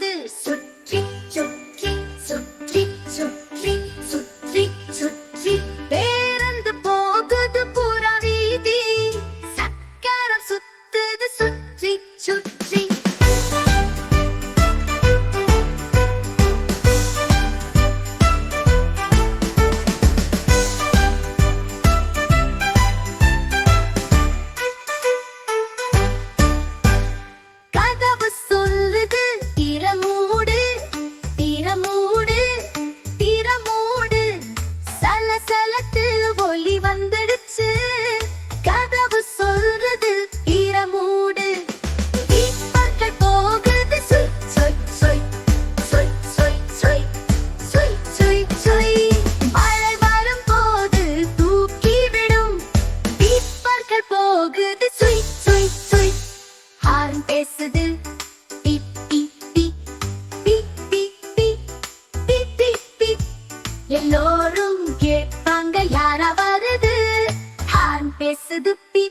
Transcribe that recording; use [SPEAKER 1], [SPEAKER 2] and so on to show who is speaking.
[SPEAKER 1] வருது சுற்றி சுற்றி சுற்றி சுற்றி சுற்றி சுற்றி. பேருந்து போகுது புறவீதி. சக்கரம் சுத்துது சுற்றி சுற்றி. பேசுது. எல்லோரும் கேட்பாங்க யாரா வருது? பேசுது பி